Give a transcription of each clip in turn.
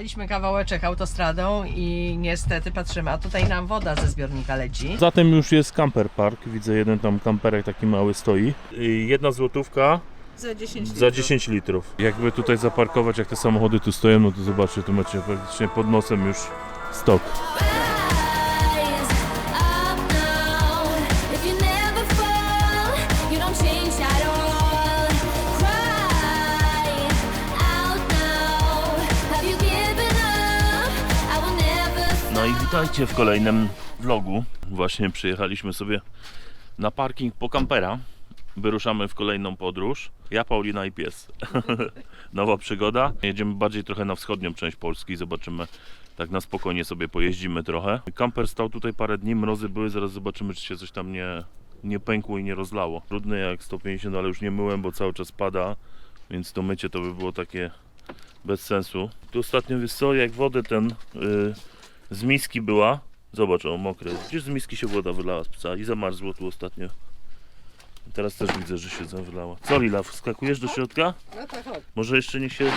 Jechaliśmy kawałeczek autostradą i niestety patrzymy, a tutaj nam woda ze zbiornika leci. Zatem już jest camper park. Widzę jeden tam kamperek taki mały stoi. I Jedna złotówka Za 10 za 10 litrów. Jakby tutaj zaparkować, jak te samochody tu stoją, no to zobaczcie, tu macie praktycznie pod nosem już stok. Witajcie w kolejnym vlogu. Właśnie przyjechaliśmy sobie na parking po kampera. Wyruszamy w kolejną podróż. Ja, Paulina i pies. Nowa przygoda. Jedziemy bardziej trochę na wschodnią część Polski. Zobaczymy, tak na spokojnie sobie pojeździmy trochę. Kamper stał tutaj parę dni, mrozy były. Zaraz zobaczymy, czy się coś tam nie, nie pękło i nie rozlało. Trudny jak 150, ale już nie myłem, bo cały czas pada. Więc to mycie to by było takie bez sensu. Tu ostatnio wiesz co, jak wodę ten yy, z miski była. Zobacz, o mokre. Gdzieś z miski się woda wylała z psa i zamarzło tu ostatnio. Teraz też widzę, że się zawylała. Co Lila, wskakujesz do środka? No chodź. Może jeszcze niech się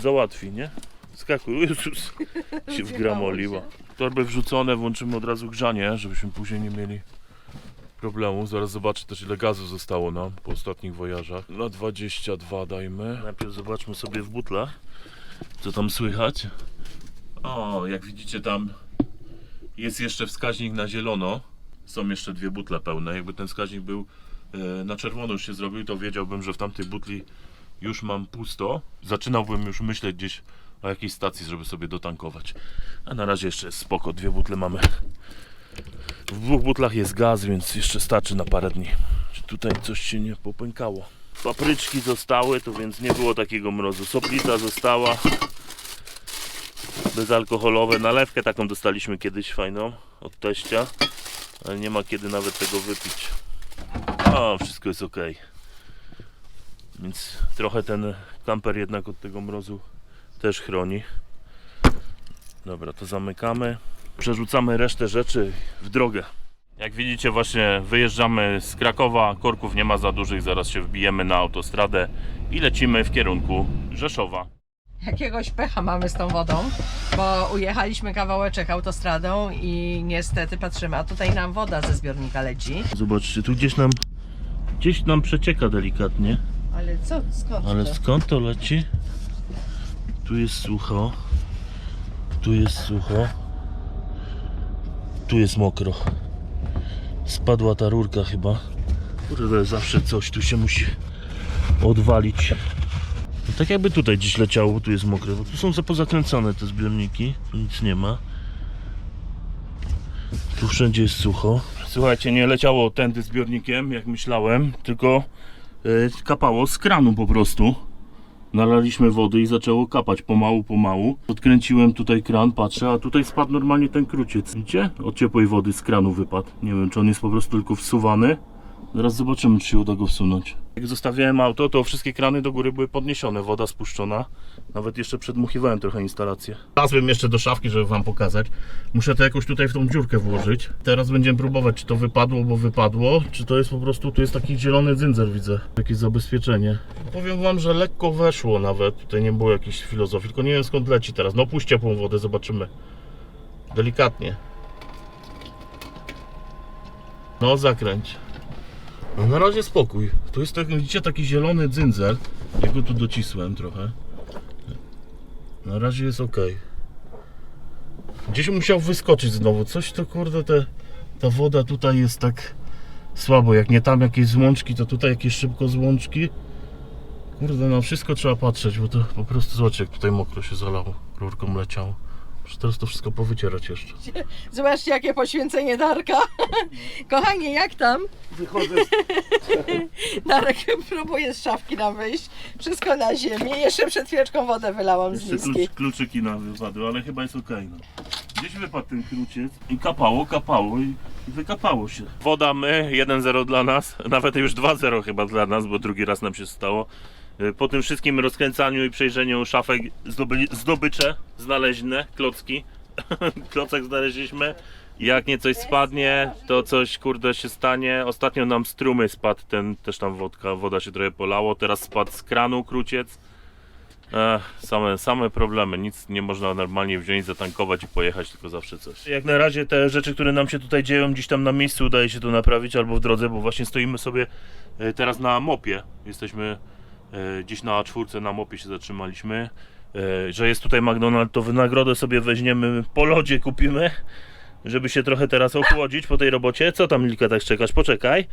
załatwi, nie? Skakuj, o Jezus, się wgramoliła. Torby wrzucone, włączymy od razu grzanie, żebyśmy później nie mieli problemu. Zaraz zobaczę też ile gazu zostało nam po ostatnich wojażach. Na 22 dajmy. Najpierw zobaczmy sobie w butlach, co tam słychać. O, jak widzicie tam jest jeszcze wskaźnik na zielono. Są jeszcze dwie butle pełne. Jakby ten wskaźnik był e, na czerwono już się zrobił, to wiedziałbym, że w tamtej butli już mam pusto. Zaczynałbym już myśleć gdzieś o jakiejś stacji, żeby sobie dotankować. A na razie jeszcze jest spoko, dwie butle mamy. W dwóch butlach jest gaz, więc jeszcze starczy na parę dni. Czy tutaj coś się nie popękało? Papryczki zostały, to więc nie było takiego mrozu. Soplita została. Bezalkoholowe. Nalewkę taką dostaliśmy kiedyś fajną od teścia. Ale nie ma kiedy nawet tego wypić. O, wszystko jest ok. Więc trochę ten kamper jednak od tego mrozu też chroni. Dobra, to zamykamy. Przerzucamy resztę rzeczy w drogę. Jak widzicie właśnie wyjeżdżamy z Krakowa, korków nie ma za dużych, zaraz się wbijemy na autostradę i lecimy w kierunku Rzeszowa. Jakiegoś pecha mamy z tą wodą, bo ujechaliśmy kawałeczek autostradą i niestety patrzymy, a tutaj nam woda ze zbiornika leci. Zobaczcie, tu gdzieś nam gdzieś nam przecieka delikatnie. Ale co, skąd Ale to? skąd to leci? Tu jest sucho. Tu jest sucho. Tu jest mokro. Spadła ta rurka chyba. Kurde, zawsze coś tu się musi odwalić. Tak jakby tutaj gdzieś leciało, bo tu jest mokre, bo tu są za- pozakręcone te zbiorniki. Tu nic nie ma. Tu wszędzie jest sucho. Słuchajcie, nie leciało tędy zbiornikiem, jak myślałem, tylko y, kapało z kranu po prostu. Nalaliśmy wody i zaczęło kapać pomału, pomału. Odkręciłem tutaj kran, patrzę, a tutaj spadł normalnie ten kruciec. Widzicie? Od ciepłej wody z kranu wypadł. Nie wiem, czy on jest po prostu tylko wsuwany. Zaraz zobaczymy, czy się uda go wsunąć. Jak zostawiałem auto, to wszystkie krany do góry były podniesione, woda spuszczona. Nawet jeszcze przedmuchiwałem trochę instalację. Wlazłem jeszcze do szafki, żeby wam pokazać. Muszę to jakoś tutaj w tą dziurkę włożyć. Teraz będziemy próbować, czy to wypadło, bo wypadło, czy to jest po prostu, tu jest taki zielony dzyndzer, widzę. Jakieś zabezpieczenie. Powiem wam, że lekko weszło nawet. Tutaj nie było jakiejś filozofii, tylko nie wiem skąd leci teraz. No puść ciepłą wodę, zobaczymy. Delikatnie. No zakręć. No na razie spokój. Tu jest tak, widzicie, taki zielony dzyndzel. Ja go tu docisłem trochę. Na razie jest ok. Gdzieś musiał wyskoczyć znowu. Coś to kurde, te, ta woda tutaj jest tak słabo. Jak nie tam jakieś złączki, to tutaj jakieś szybko złączki. Kurde, na wszystko trzeba patrzeć, bo to po prostu zobaczcie, jak tutaj mokro się zalało. Rurką leciało. Muszę teraz to wszystko powycierać jeszcze. Zobaczcie, jakie poświęcenie Darka. Kochanie, jak tam? Wychodzę Darek próbuje z szafki nam wyjść. Wszystko na ziemię. Jeszcze przed chwileczką wodę wylałam z Jeszcze miski. klucz, kluczyki nam wypadły, ale chyba jest ok. No. Gdzieś wypadł ten kruciec i kapało, kapało i, i wykapało się. Woda my, 1-0 dla nas, nawet już 2-0 chyba dla nas, bo drugi raz nam się stało. Y, Po tym wszystkim rozkręcaniu i przejrzeniu szafek zdobyli, zdobycze znaleźne, klocki. Klocek znaleźliśmy. Jak nie coś spadnie, to coś kurde się stanie. Ostatnio nam strumy spadł, ten też tam wodka, woda się trochę polało. Teraz spadł z kranu kruciec. Ech, same, same problemy, nic nie można normalnie wziąć, zatankować i pojechać, tylko zawsze coś. Jak na razie te rzeczy, które nam się tutaj dzieją, gdzieś tam na miejscu udaje się to naprawić albo w drodze, bo właśnie stoimy sobie e, teraz na mopie. Jesteśmy gdzieś na czwórce na mopie się zatrzymaliśmy. E, Że jest tutaj McDonald's, to wynagrodę sobie weźmiemy po lodzie, kupimy, żeby się trochę teraz ochłodzić po tej robocie. Co tam Lilka tak czekasz? Poczekaj.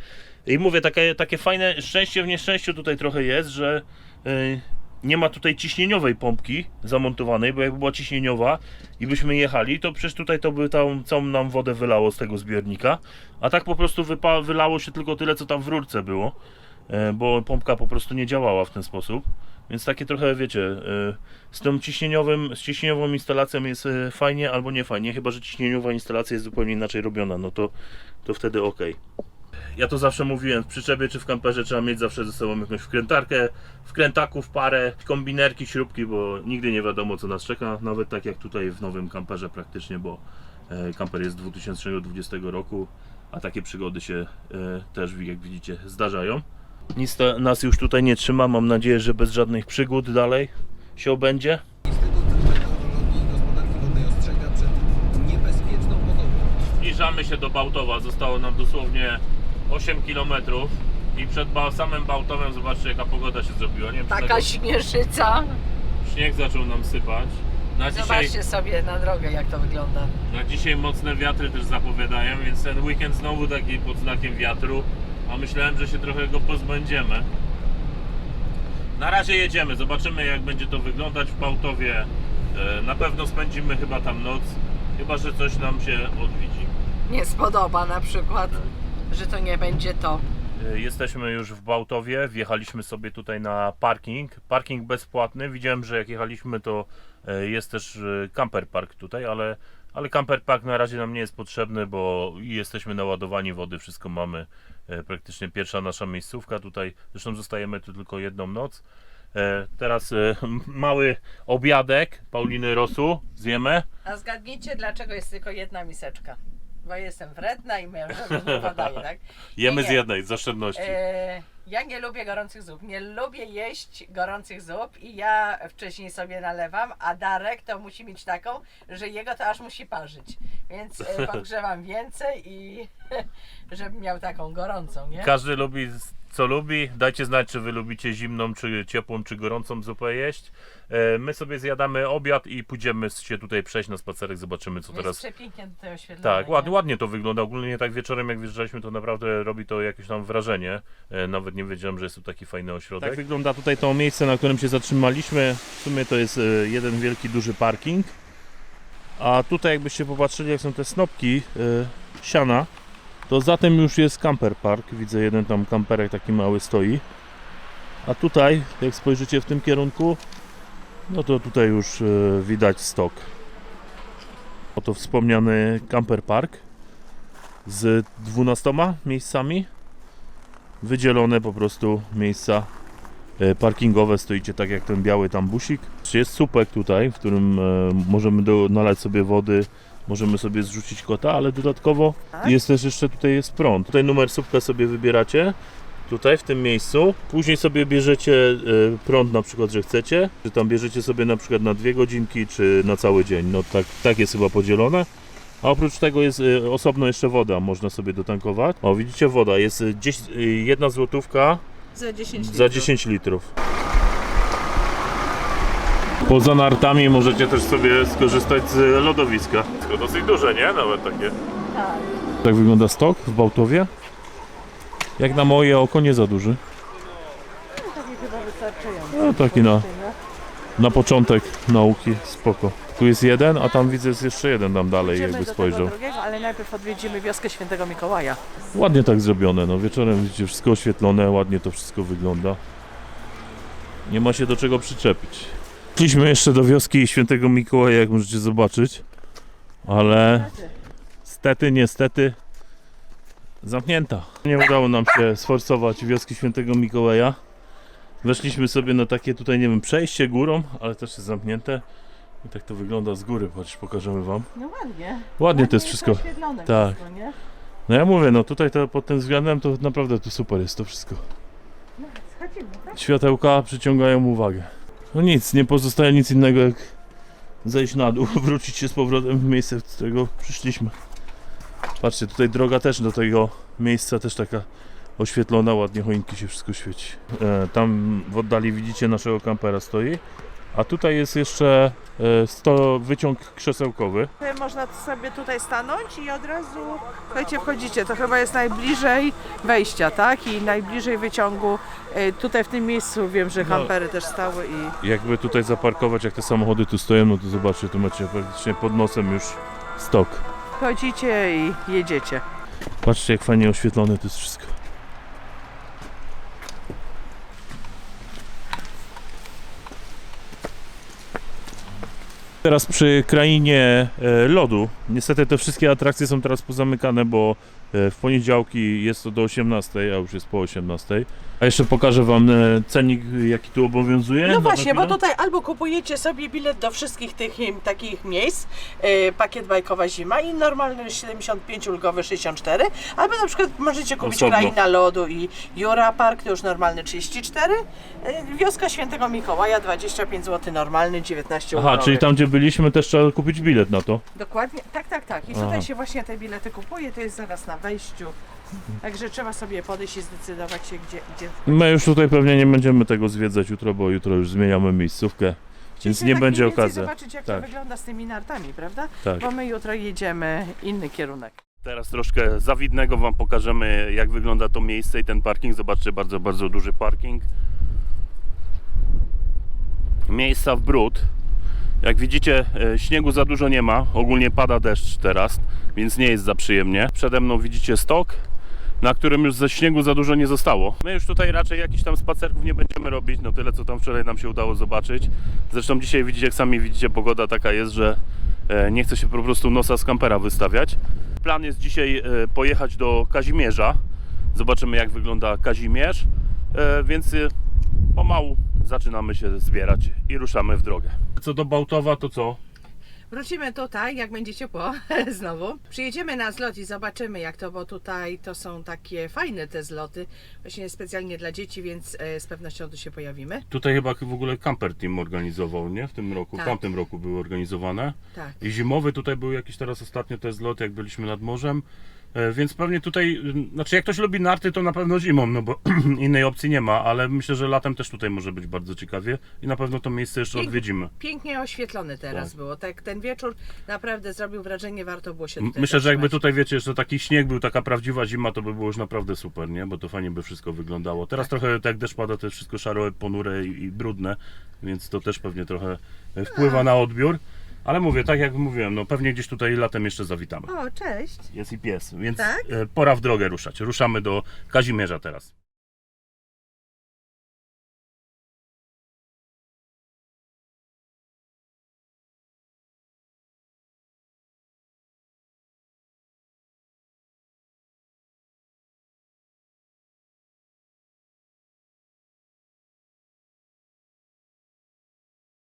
I mówię, takie, takie fajne szczęście w nieszczęściu tutaj trochę jest, że e, nie ma tutaj ciśnieniowej pompki zamontowanej, bo jakby była ciśnieniowa i byśmy jechali, to przecież tutaj to by tam całą nam wodę wylało z tego zbiornika, a tak po prostu wylało się tylko tyle, co tam w rurce było, e, bo pompka po prostu nie działała w ten sposób. Więc takie trochę, wiecie, e, z tą ciśnieniowym, z ciśnieniową instalacją jest e, fajnie albo nie fajnie, chyba że ciśnieniowa instalacja jest zupełnie inaczej robiona, no to, to wtedy ok. Ja to zawsze mówiłem, w przyczepie czy w kamperze trzeba mieć zawsze ze sobą jakąś wkrętarkę, wkrętaków, parę, kombinerki, śrubki, bo nigdy nie wiadomo co nas czeka, nawet tak jak tutaj w nowym kamperze praktycznie, bo e, kamper jest z 2020 roku, a takie przygody się e, też jak widzicie zdarzają. Nic to, nas już tutaj nie trzyma, mam nadzieję, że bez żadnych przygód dalej się obędzie. Zbliżamy się do Bałtowa, zostało nam dosłownie 8 km i przed ba- samym Bałtowem zobaczcie jaka pogoda się zrobiła. Nie wiem, czy Taka tego- śnieżyca. Śnieg zaczął nam sypać. Na dzisiaj, Zobaczcie sobie na drogę, jak to wygląda. na dzisiaj mocne wiatry też zapowiadają, więc ten weekend znowu taki pod znakiem wiatru. A myślałem, że się trochę go pozbędziemy. Na razie jedziemy, zobaczymy jak będzie to wyglądać w Bałtowie. E, Na pewno spędzimy chyba tam noc, chyba że coś nam się odwiedzi. Nie spodoba na przykład, że to nie będzie to. E, Jesteśmy już w Bałtowie, wjechaliśmy sobie tutaj na parking. Parking bezpłatny. Widziałem, że jak jechaliśmy, to e, jest też camper park tutaj, ale, ale camper park na razie nam nie jest potrzebny, bo jesteśmy naładowani wody, wszystko mamy. E, Praktycznie pierwsza nasza miejscówka tutaj. Zresztą zostajemy tu tylko jedną noc. E, Teraz e, mały obiadek Pauliny Rosu zjemy. A zgadnijcie, dlaczego jest tylko jedna miseczka? Bo jestem wredna i mężowi nie tak? Jemy Nie, z nie. jednej, z oszczędności. E, ja nie lubię gorących zup. Nie lubię jeść gorących zup i ja wcześniej sobie nalewam, a Darek to musi mieć taką, że jego to aż musi parzyć. Więc e, podgrzewam więcej i żeby miał taką gorącą, nie? Każdy lubi co lubi. Dajcie znać, czy wy lubicie zimną, czy ciepłą, czy gorącą zupę jeść. E, My sobie zjadamy obiad i pójdziemy się tutaj przejść na spacerek, zobaczymy co Jest teraz. przepięknie tutaj oświetlone. Tak, nie? ładnie, ładnie to wygląda. Ogólnie tak wieczorem jak wjeżdżaliśmy, to naprawdę robi to jakieś tam wrażenie. E, Nawet nie wiedziałem, że jest tu taki fajny ośrodek. Tak wygląda tutaj to miejsce, na którym się zatrzymaliśmy. W sumie to jest e, jeden wielki, duży parking. A tutaj jakbyście popatrzyli, jak są te snopki e, siana, to za tym już jest camper park. Widzę jeden tam kamperek taki mały stoi. A tutaj, jak spojrzycie w tym kierunku, no to tutaj już e, widać stok. Oto wspomniany camper park z 12 miejscami. Wydzielone po prostu miejsca e, parkingowe. Stoicie tak jak ten biały tam busik. Jest supek tutaj, w którym e, możemy do, nalać sobie wody, możemy sobie zrzucić kota, ale dodatkowo Tak? jest też jeszcze tutaj jest prąd. Tutaj numer słupka sobie wybieracie. Tutaj w tym miejscu. Później sobie bierzecie e, prąd na przykład, że chcecie. Czy tam bierzecie sobie na przykład na dwie godzinki, czy na cały dzień. No tak, tak jest chyba podzielone. A oprócz tego jest e, osobno jeszcze woda, można sobie dotankować. O, widzicie, woda jest e, 10, e, jedna złotówka Za 10 za 10 litrów. Poza nartami możecie też sobie skorzystać z lodowiska. To dosyć duże, nie? Nawet takie. Tak. Tak wygląda stok w Bałtowie. Jak na moje oko nie za duży. Taki chyba wystarczający. No taki na, na początek nauki, spoko. Tu jest jeden, a tam widzę jest jeszcze jeden tam dalej, Idziemy jakby do spojrzał. tego drugiego, ale najpierw odwiedzimy wioskę Świętego Mikołaja. Ładnie tak zrobione, no wieczorem widzicie wszystko oświetlone, ładnie to wszystko wygląda. Nie ma się do czego przyczepić. Szliśmy jeszcze do wioski Świętego Mikołaja, jak możecie zobaczyć, ale stety, niestety zamknięta. Nie udało nam się sforsować wioski Świętego Mikołaja. Weszliśmy sobie na takie tutaj, nie wiem, przejście górą, ale też jest zamknięte. I tak to wygląda z góry, patrz, pokażemy wam. No ładnie. Ładnie to jest wszystko. Tak. wszystko, nie? No ja mówię, no tutaj to pod tym względem to naprawdę tu super jest to wszystko. Schodzimy, tak? Światełka przyciągają uwagę. No nic, nie pozostaje nic innego jak zejść na dół, wrócić się z powrotem w miejsce, z którego przyszliśmy. Patrzcie, tutaj droga też do tego miejsca też taka oświetlona, ładnie choinki się wszystko świeci. E, tam w oddali widzicie naszego kampera stoi, a tutaj jest jeszcze e, sto, wyciąg krzesełkowy. Można sobie tutaj stanąć i od razu, słuchajcie, wchodzicie. To chyba jest najbliżej wejścia, tak? I najbliżej wyciągu. E, Tutaj w tym miejscu wiem, że kampery też stały i Jakby tutaj zaparkować, jak te samochody tu stoją, no to zobaczcie, tu macie praktycznie pod nosem już stok. Wchodzicie i jedziecie. Patrzcie, jak fajnie oświetlone to jest wszystko. Teraz przy krainie e, lodu. Niestety te wszystkie atrakcje są teraz pozamykane, bo e, w poniedziałki jest to do 18, a już jest po 18. A jeszcze pokażę Wam e, cenik, jaki tu obowiązuje. No właśnie, bo tutaj albo kupujecie sobie bilet do wszystkich tych takich miejsc, e, pakiet bajkowa zima i normalny 75, ulgowy 64, albo na przykład możecie kupić Osobno. Kraina Lodu i Jura Park, to już normalny 34, e, Wioska Świętego Mikołaja 25 zł normalny, 19 Aha, ulgowy. czyli tam gdzie byliśmy też trzeba kupić bilet na to. Dokładnie, tak, tak, tak. I Aha. tutaj się właśnie te bilety kupuje, to jest zaraz na wejściu. Także trzeba sobie podejść i zdecydować się, gdzie, gdzie My już tutaj pewnie nie będziemy tego zwiedzać jutro, bo jutro już zmieniamy miejscówkę, więc nie tak będzie okazji. zobaczyć, jak Tak. to wygląda z tymi nartami, prawda? Tak. Bo my jutro jedziemy inny kierunek. Teraz troszkę zawidnego Wam pokażemy, jak wygląda to miejsce i ten parking. Zobaczcie, bardzo, bardzo duży parking. Miejsca w brud. Jak widzicie, e, śniegu za dużo nie ma. Ogólnie pada deszcz teraz, więc nie jest za przyjemnie. Przede mną widzicie stok, na którym już ze śniegu za dużo nie zostało. My już tutaj raczej jakichś tam spacerków nie będziemy robić, no tyle co tam wczoraj nam się udało zobaczyć. Zresztą dzisiaj widzicie, jak sami widzicie, pogoda taka jest, że e, nie chce się po prostu nosa z kampera wystawiać. Plan jest dzisiaj e, pojechać do Kazimierza. Zobaczymy jak wygląda Kazimierz, więc pomału zaczynamy się zbierać i ruszamy w drogę. Co do Bałtowa, to co? Wrócimy tutaj, jak będzie ciepło znowu. Przyjedziemy na zlot i zobaczymy jak to, bo tutaj to są takie fajne te zloty, właśnie specjalnie dla dzieci, więc e, z pewnością tu się pojawimy. Tutaj chyba w ogóle Camper Team organizował, nie? W tym roku, Tak. w tamtym roku były organizowane. Tak. I zimowy tutaj był jakiś teraz ostatnio te zloty, jak byliśmy nad morzem. E, Więc pewnie tutaj, znaczy jak ktoś lubi narty, to na pewno zimą, no bo innej opcji nie ma, ale myślę, że latem też tutaj może być bardzo ciekawie i na pewno to miejsce jeszcze Pięk- odwiedzimy. Pięknie oświetlony teraz Tak. było. Tak, ten wieczór naprawdę zrobił wrażenie, warto było się tutaj Myślę, że jakby tutaj wiecie, że taki śnieg był, taka prawdziwa zima, to by było już naprawdę super, nie? Bo to fajnie by wszystko wyglądało. Teraz trochę tak jak deszcz pada, to jest wszystko szare, ponure i, i brudne, więc to też pewnie trochę e, wpływa na odbiór. Ale mówię, tak jak mówiłem, no pewnie gdzieś tutaj latem jeszcze zawitamy. O, cześć. Jest i pies, więc Tak? e, pora w drogę ruszać. Ruszamy do Kazimierza teraz.